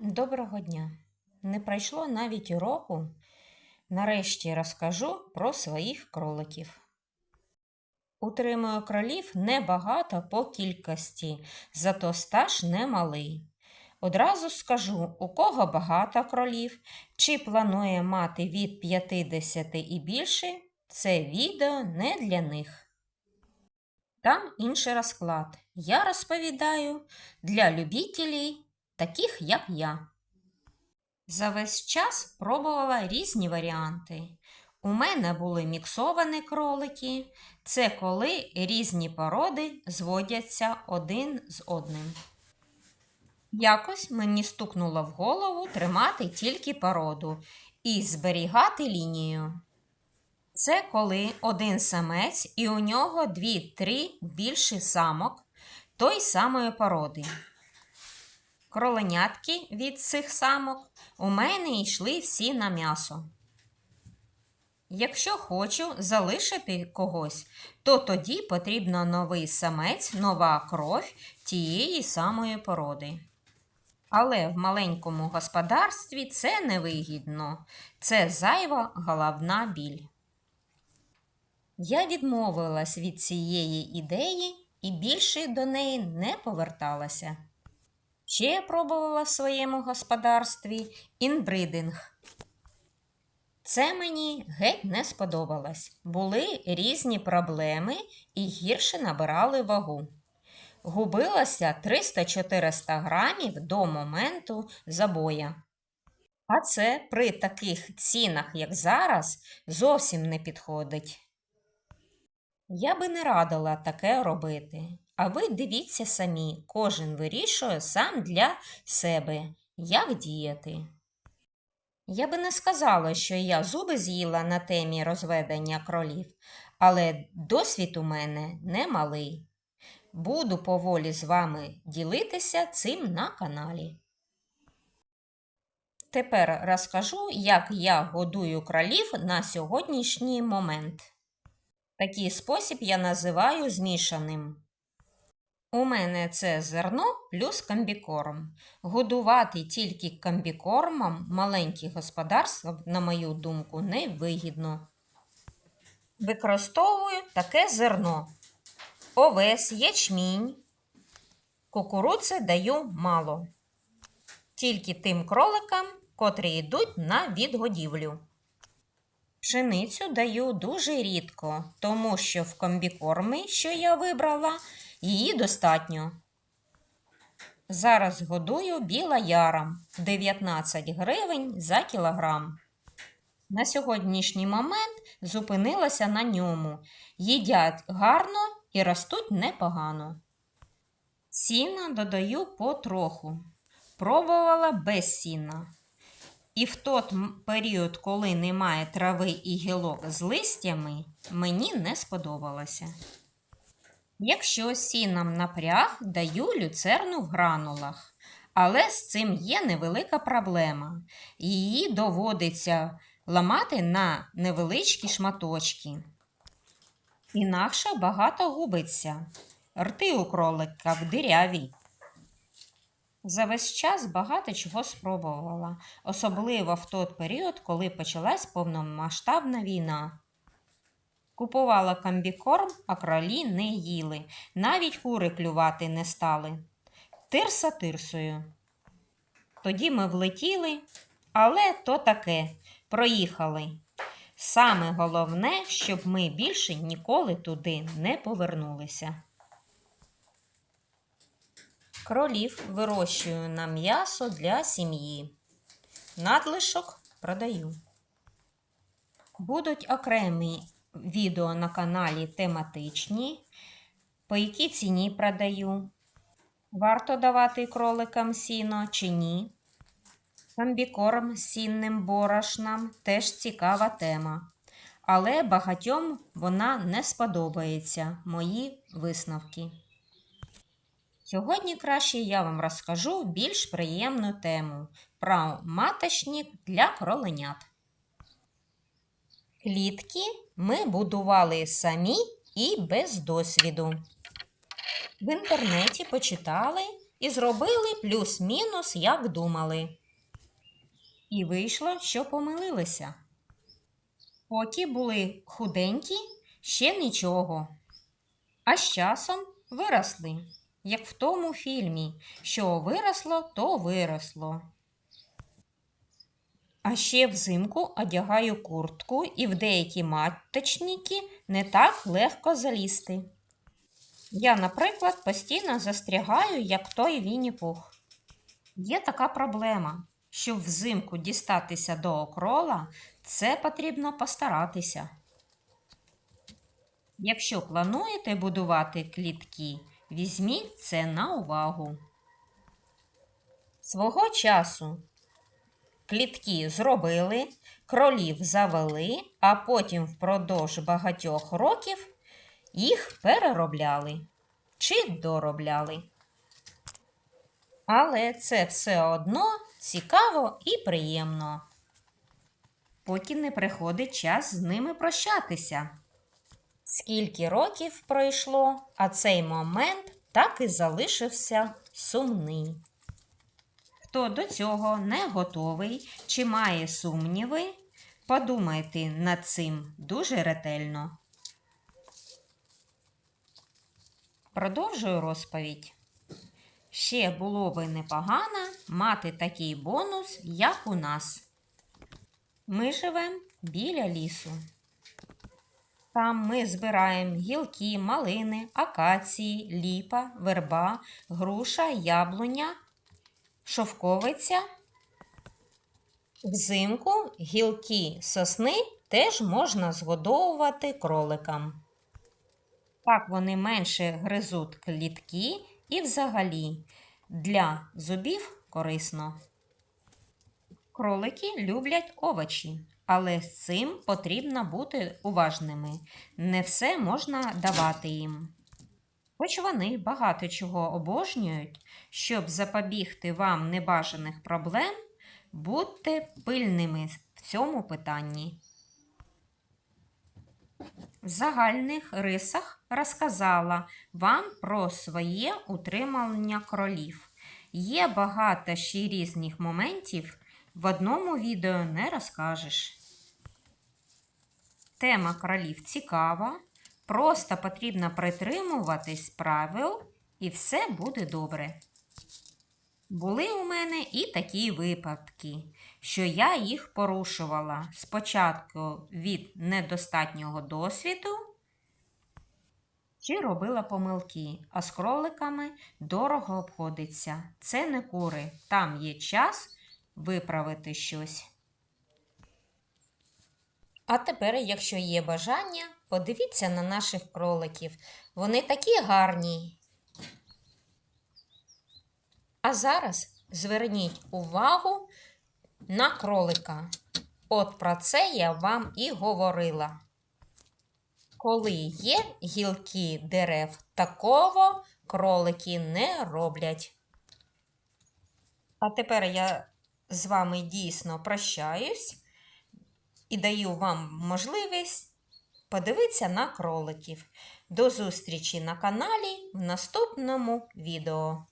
Доброго дня! Не пройшло навіть року. Нарешті розкажу про своїх кроликів. Утримую кролів небагато по кількості, зато стаж немалий. Одразу скажу, у кого багато кролів, чи планує мати від 50 і більше, це відео не для них. Там інший розклад. Я розповідаю для любителів, таких як я. За весь час пробувала різні варіанти. У мене були міксовані кролики. Це коли різні породи зводяться один з одним. Якось мені стукнуло в голову тримати тільки породу і зберігати лінію. Це коли один самець і у нього дві-три більші самок той самої породи. Кроленятки від цих самок у мене йшли всі на м'ясо. Якщо хочу залишити когось, то тоді потрібно новий самець, нова кров тієї самої породи. Але в маленькому господарстві це невигідно, це зайва головна біль. Я відмовилась від цієї ідеї і більше до неї не поверталася. Ще пробувала в своєму господарстві інбридинг. Це мені геть не сподобалось. Були різні проблеми і гірше набирали вагу. Губилося 300-400 грамів до моменту забоя. А це при таких цінах, як зараз, зовсім не підходить. Я би не радила таке робити. А ви дивіться самі, кожен вирішує сам для себе, як діяти. Я би не сказала, що я зуби з'їла на темі розведення кролів, але досвід у мене немалий. Буду поволі з вами ділитися цим на каналі. Тепер розкажу, як я годую кролів на сьогоднішній момент. Такий спосіб я називаю змішаним. У мене це зерно плюс комбікорм. Годувати тільки комбікормом маленькі господарства, на мою думку, невигідно. Використовую таке зерно. Овес, ячмінь. Кукурудзи даю мало. Тільки тим кроликам, котрі йдуть на відгодівлю. Пшеницю даю дуже рідко, тому що в комбікормі, що я вибрала, її достатньо. Зараз годую біла яром 19 гривень за кілограм. На сьогоднішній момент зупинилася на ньому. Їдять гарно і ростуть непогано. Сіна додаю потроху. Пробувала без сіна. І в той період, коли немає трави і гілок з листями, мені не сподобалося. Якщо сіном напряг, даю люцерну в гранулах. Але з цим є невелика проблема. Її доводиться ламати на невеличкі шматочки. Інакше багато губиться. Рти у кролика в диряві. За весь час багато чого спробувала, особливо в той період, коли почалась повномасштабна війна. Купувала комбікорм, а кролі не їли, навіть кури клювати не стали. Тирса тирсою. Тоді ми влетіли, але то таке, проїхали. Саме головне, щоб ми більше ніколи туди не повернулися. Кролів вирощую на м'ясо для сім'ї. Надлишок продаю. Будуть окремі відео на каналі тематичні, по якій ціні продаю. Варто давати кроликам сіно чи ні. Комбікорм з сінним борошном теж цікава тема. Але багатьом вона не сподобається, мої висновки. Сьогодні краще я вам розкажу більш приємну тему про маточник для кроленят. Клітки ми будували самі і без досвіду. В інтернеті почитали, і зробили плюс-мінус, як думали. І вийшло, що помилилися. Поки були худенькі, ще нічого. А з часом виросли, як в тому фільмі, що виросло, то виросло. А ще взимку одягаю куртку і в деякі маточники не так легко залізти. Я, наприклад, постійно застрягаю, як той Вінні-Пух. Є така проблема, щоб взимку дістатися до окрола, це потрібно постаратися. Якщо плануєте будувати клітки, візьміть це на увагу. Свого часу клітки зробили, кролів завели, а потім впродовж багатьох років їх переробляли чи доробляли. Але це все одно цікаво і приємно. Поки не приходить час з ними прощатися. Скільки років пройшло, а цей момент так і залишився сумний. Хто до цього не готовий чи має сумніви, подумайте над цим дуже ретельно. Продовжую розповідь. Ще було би непогано мати такий бонус, як у нас. Ми живемо біля лісу. Там ми збираємо гілки, малини, акації, ліпа, верба, груша, яблуня, шовковиця. Взимку гілки сосни теж можна згодовувати кроликам. Так вони менше гризуть клітки і взагалі для зубів корисно. Кролики люблять овочі, але з цим потрібно бути уважними. Не все можна давати їм. Хоч вони багато чого обожнюють, щоб запобігти вам небажаних проблем, будьте пильними в цьому питанні. В загальних рисах розказала вам про своє утримання кролів. Є багато ще різних моментів, в одному відео не розкажеш. Тема кролів цікава, просто потрібно притримуватись правил, і все буде добре. Були у мене і такі випадки, що я їх порушувала спочатку від недостатнього досвіду чи робила помилки, а з кроликами дорого обходиться. Це не кури, там є час виправити щось. А тепер, якщо є бажання, подивіться на наших кроликів. Вони такі гарні. А зараз зверніть увагу на кролика. От про це я вам і говорила. Коли є гілки дерев, такого кролики не роблять. А тепер я з вами дійсно прощаюсь і даю вам можливість подивитися на кроликів. До зустрічі на каналі в наступному відео.